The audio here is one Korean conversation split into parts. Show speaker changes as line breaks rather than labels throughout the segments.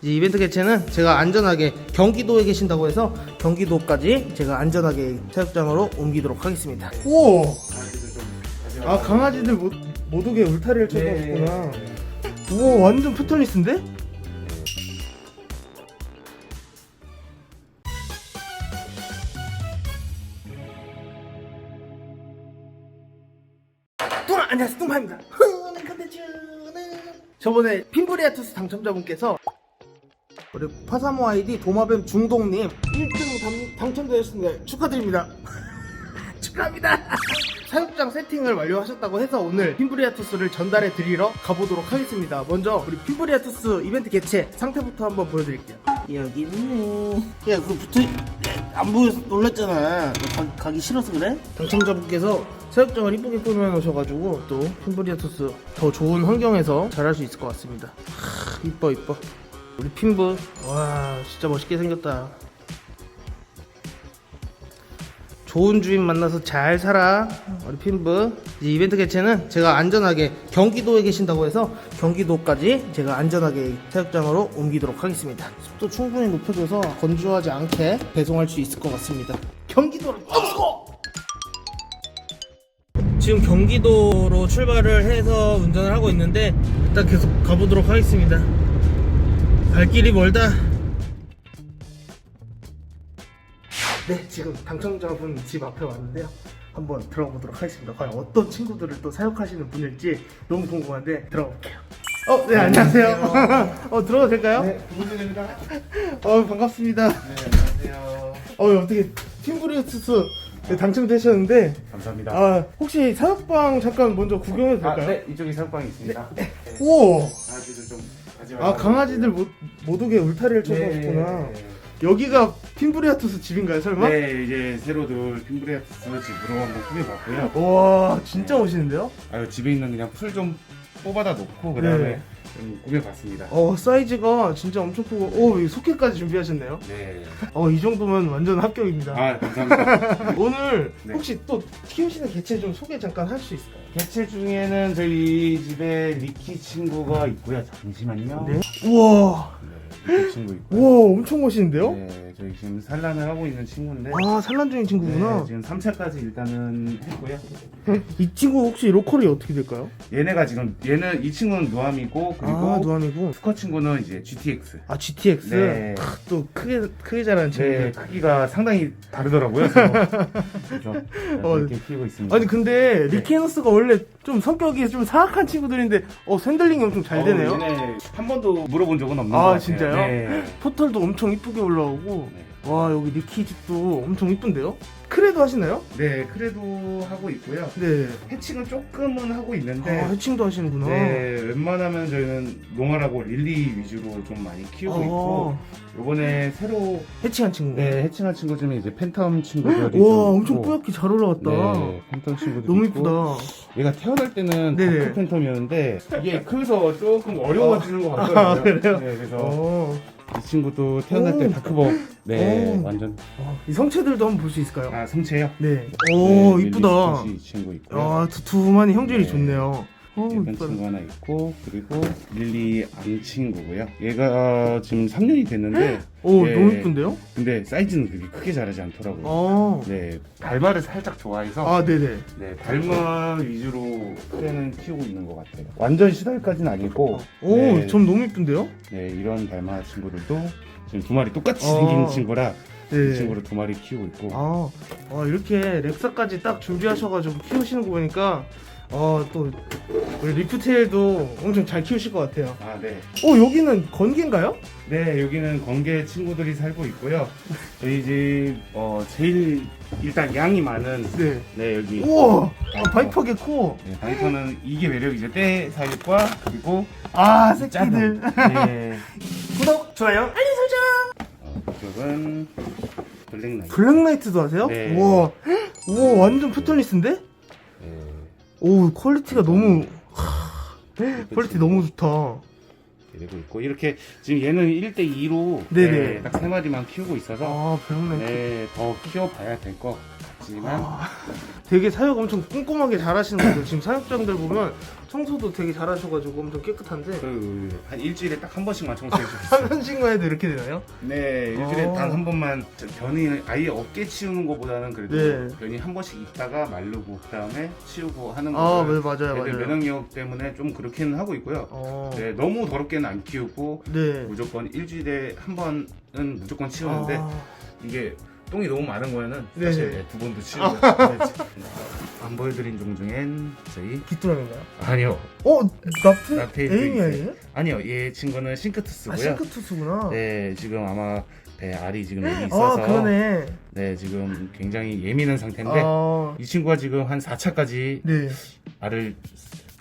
이제 이벤트 개최는 제가 안전하게 경기도에 계신다고 해서 경기도까지 제가 안전하게 사육장으로 옮기도록 하겠습니다. 오! 아 강아지들 못, 못 오게 울타리를 쳐놓으셨구나. 우와 완전 패턴리스인데? 뚱아 안녕하세요 뚱파입니다 저번에 핀브리아투스 당첨자분께서 우리 파사모 아이디 도마뱀 중동님 1등 당, 첨되셨습니다 축하드립니다 축하합니다 사육장 세팅을 완료하셨다고 해서 오늘 핀브리아투스를 전달해 드리러 가보도록 하겠습니다 먼저 우리 핀브리아투스 이벤트 개최 상태부터 한번 보여드릴게요
여기 있네. 야, 그거 붙어, 안 보여서 놀랐잖아. 너 가, 가기 싫어서 그래?
당첨자분께서 사육장을 이쁘게 꾸며 놓으셔가지고 또 핀브리아투스 더 좋은 환경에서 잘할 수 있을 것 같습니다. 하, 이뻐 이뻐. 우리 핀브 와 진짜 멋있게 생겼다. 좋은 주인 만나서 잘 살아 우리 핀브 이제 이벤트 개최는 제가 안전하게 경기도에 계신다고 해서 경기도까지 제가 안전하게 사육장으로 옮기도록 하겠습니다. 습도 충분히 높여줘서 건조하지 않게 배송할 수 있을 것 같습니다. 경기도를 떴어 지금 경기도로 출발을 해서 운전을 하고 있는데 일단 계속 가보도록 하겠습니다. 갈 길이 멀다. 네, 지금 당첨자분 집 앞에 왔는데요. 한번 들어가 보도록 하겠습니다. 과연 어떤 친구들을 또 사육하시는 분일지 너무 궁금한데 들어가 볼게요. 어, 네, 안녕하세요. 어, 들어가도 될까요?
네, 부분입니다.
어, 반갑습니다.
네, 안녕하세요.
어, 어떻게 팀브리우스 당첨되셨는데
감사합니다.
아 혹시 사육방 잠깐 먼저 구경해도
아,
될까요?
네, 이쪽에 사육방이 있습니다. 네.
오!
강아지들 좀 가지
아 강아지들 못, 못 오게 울타리를 쳐놓으셨구나 여기가 핀브리아투스 집인가요 설마?
네, 이제 새로들 핀브레아투스 집으로 한번 꾸며봤고요.
와 진짜 멋있는데요?
아유, 집에 있는 그냥 풀 좀 뽑아다 놓고 그 다음에
네.
좀 꾸며봤습니다.
어 사이즈가 진짜 엄청 크고 오 여기 소켓까지 준비하셨네요
네.
어 이 정도면 완전 합격입니다
아, 감사합니다.
오늘
네.
혹시 또 키우시는 개체 좀 소개 잠깐 할 수 있을까요?
개체 중에는 저희 집에 리키 친구가 있고요. 잠시만요.
네 우와
네, 친구 있고요.
우와 엄청 멋있는데요?
네, 저희 지금 산란을 하고 있는 친구인데.
아 산란 중인 친구구나
네, 지금 3차까지 일단은 했고요.
이 친구 혹시 로컬이 어떻게 될까요?
얘네가 지금 얘는 이 친구는 노암이고 그리고
아 노안이고
스커 친구는 이제 GTX.
아 GTX
네.
크, 또 크게 크게 자라는
네,
친구들
크기가 상당히 다르더라고요. 그래서, 그래서
어.
이렇게 키우고 있습니다.
아니 근데
네.
리케너스가 원래 좀 성격이 좀 사악한 친구들인데 어 샌들링이 엄청 잘 되네요.
어, 얘네 한 번도 물어본 적은 없는
아,
것 같아요.
진짜요?
네.
포털도 엄청 이쁘게 올라오고
네.
와 여기 리키 집도 엄청 이쁜데요? 크레도 하시나요?
네, 크레도 하고 있고요.
네.
해칭은 조금은 하고 있는데
아 해칭도 하시는구나.
네, 웬만하면 저희는 농아라고 릴리 위주로 좀 많이 키우고
아,
있고 요번에 새로
해칭한 친구.
네, 해칭한 친구 중에 이제 팬텀 친구들이
와
좀
엄청
있고,
뿌옇게 잘 올라왔다.
네, 팬텀 친구들이
너무
있고,
이쁘다.
얘가 태어날 때는
네네.
다크 팬텀이었는데 이게 커서 조금 어려워지는 것
아,
같더라고요.
그래요?
네, 그래서
어.
이 친구도 태어날
오.
때 다크버 네
오.
완전
어, 이 성체들도 한번 볼 수 있을까요?
아 성체요.
네. 오
네,
이쁘다.
릴리 스콧이 이 친구 있고요.
아 두, 두만이 형질이
네.
좋네요. 어
예쁜
이쁘다.
친구 하나 있고 그리고 릴리 앙 친구고요. 얘가 지금 3년이 됐는데
오
예.
너무 이쁜데요?
근데 사이즈는 그렇게 크게 자라지 않더라고요.
어.
네 발마를 살짝 좋아해서
아 네네.
네 발마 위주로 크레는 키우고 있는 것 같아요. 완전 시달까지는 아니고
오,
네,
점 너무 이쁜데요?
네 이런 발마 친구들도 지금 두 마리 똑같이
어.
생긴 친구라
네.
이 친구를 두 마리 키우고 있고
아, 아, 이렇게 렉사까지 딱 준비하셔가지고 키우시는 거 보니까 어, 또 우리 리프테일도 엄청 잘 키우실 것 같아요.
아 네.
어, 여기는 건기인가요?
네, 여기는 건개 친구들이 살고 있고요. 저희 집, 어, 제일, 일단 양이 많은,
네.
네, 여기.
우와, 아, 바이퍼 개코.
네, 바이퍼는 이게 매력이죠. 때 사육과, 그리고,
아. 새끼들.
네.
구독, 좋아요, 알림 설정.
어, 이쪽은, 블랙나이트.
블랙라이트도 하세요?
네.
우와, 우와, 완전 패턴리스인데?
네.
오, 퀄리티가 너무, 하, 퀄리티 너무 좋다.
그리고 있고, 이렇게, 지금 얘는 1대 2로,
네네.
딱 세 마리만 키우고 있어서,
아, 블랙라이트.
네, 더 키워봐야 될 것 같지만,
아, 되게 사육 엄청 꼼꼼하게 잘하시는 분들 지금 사육장들 보면 청소도 되게 잘하셔가지고 엄청 깨끗한데
그, 한 일주일에 딱 한 번씩만 청소해 주세요.
한 번씩만 해도 이렇게 되나요?
네, 일주일에
어.
단한 번만 저 변이 아예 없게 치우는 것보다는 그래도
네.
변이 한 번씩 있다가 마르고 그 다음에 치우고 하는
아
거를
네, 맞아요
애들
맞아요
면역력 때문에 좀 그렇게는 하고 있고요.
어,
네, 너무 더럽게는 안 키우고
네.
무조건 일주일에 한 번은 무조건 치우는데
아,
이게 똥이 너무 많은 거에는
네네.
사실 두 번도 치우고 네, 안 보여드린 종 중엔 저희
귀뚜라미인가요?
아니요
어? 나프?
나페이드
에이미
있어요.
아니에요?
아니요 얘 친구는 싱크투스고요.
아 싱크투스구나
네 지금 아마 배 알이 지금 여기 있어서
아 그러네
네 지금 굉장히 예민한 상태인데
아,
이 친구가 지금 한 4차까지
네.
알을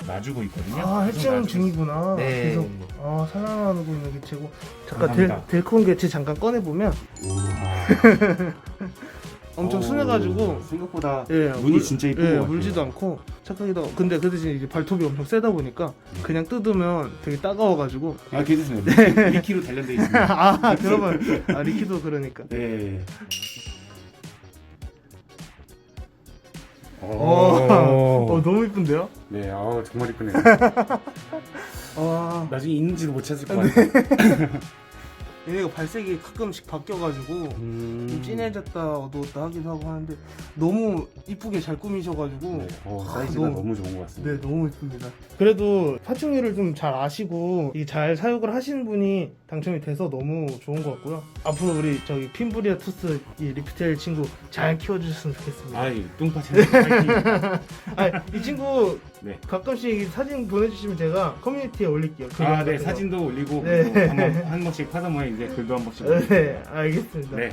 놔주고 있거든요.
아
놔주고
중이구나
네.
계속 아 살아나고 있는 개체고 잠깐
감사합니다.
델, 델콘 개체 잠깐 꺼내 보면
우와.
엄청
어우,
순해가지고
생각보다
예,
눈이
물-
진짜 이쁜
예,
것 같아요.
물지도 않고 착하기도 하고 근데 그 대신 이제 발톱이 엄청 세다 보니까 그냥 뜯으면 되게 따가워가지고
아 괜찮습니다. 미키로 단련돼 있습니다.
아 그러면 아 리키도 그러니까
네.
어,
오.
어 너무 이쁜데요?
네, 아 정말 이쁘네요.
와
나중에 있는지도 못 찾을 것 같아요.
얘네가 발색이 가끔씩 바뀌어가지고
음.
좀 진해졌다 어두웠다 하기도 하고 하는데 너무 이쁘게 잘 꾸미셔가지고
네, 어,
아,
사이즈가
너무-
너무 좋은 것 같습니다.
네 너무 이쁩니다 그래도 파충류를 좀 잘 아시고 이잘 사육을 하시는 분이 당첨이 돼서 너무 좋은 것 같고요 앞으로 우리 저기 핀브리아 투스 이 리프테일 친구 잘 키워주셨으면 좋겠습니다
아, 이 뚱파 채널 파이팅.
아, 이 친구
네.
가끔씩 사진 보내주시면 제가 커뮤니티에 올릴게요 글
아,
같은
네,
거.
사진도 올리고
네.
그리고 한, 번, 한 번씩 파자모에 이제 글도 한 번씩. 올리고.
네 알겠습니다
네,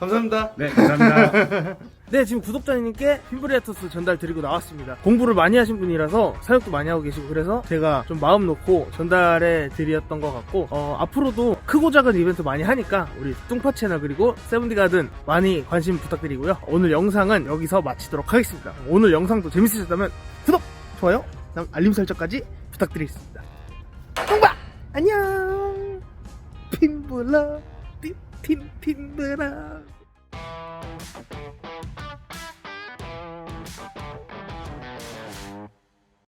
감사합니다
네, 감사합니다.
네, 지금 구독자님께 핀브리아토스 전달 드리고 나왔습니다. 공부를 많이 하신 분이라서 사육도 많이 하고 계시고 그래서 제가 좀 마음 놓고 전달해 드렸던 것 같고 어, 앞으로도 크고 작은 이벤트 많이 하니까 우리 뚱파 채널 그리고 세븐디 가든 많이 관심 부탁드리고요. 오늘 영상은 여기서 마치도록 하겠습니다. 오늘 영상도 재밌으셨다면 구독, 좋아요, 알림 설정까지 부탁드리겠습니다. 뚱파 안녕. 핀브라 핀 핀 핀브라